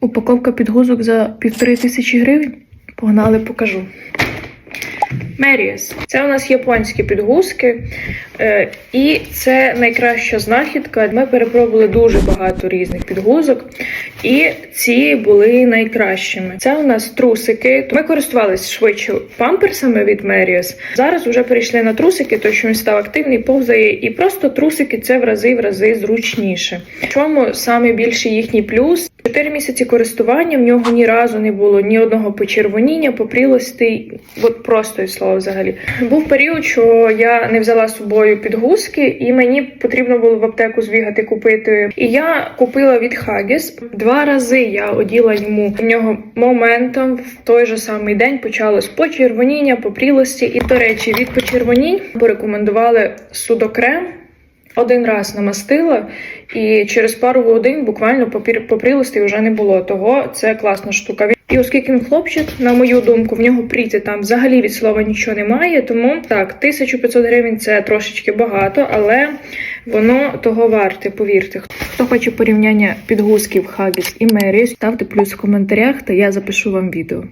Упаковка підгузок за півтори тисячі гривень. Погнали, покажу. Меріас. Це у нас японські підгузки, е, і це найкраща знахідка. Ми перепробували дуже багато різних підгузок, і ці були найкращими. Це у нас трусики. Ми користувалися швидше памперсами від Меріас. Зараз вже перейшли на трусики, тому що він став активний, повзає, і просто трусики це в рази в рази зручніше. В чому саме більший їхній плюс? Чотири місяці користування в нього ні разу не було ні одного почервоніння, попрілостей, от просто і слово взагалі. Був період, що я не взяла з собою підгузки, і мені потрібно було в аптеку збігати купити. І я купила від Хагіс. Два рази я оділа йому в нього моментом в той же самий день почалось почервоніння, попрілості. І до речі, від почервонінь порекомендували судокрем. Один раз намастила, і через пару годин буквально попрілостей вже не було. Того це класна штука. І оскільки він хлопчик, на мою думку, в нього пріти там взагалі від слова нічого немає. Тому так, 1500 гривень це трошечки багато, але воно того варте, повірте. Хто хоче порівняння підгузків Хагіс і Мері, ставте плюс в коментарях, та я запишу вам відео.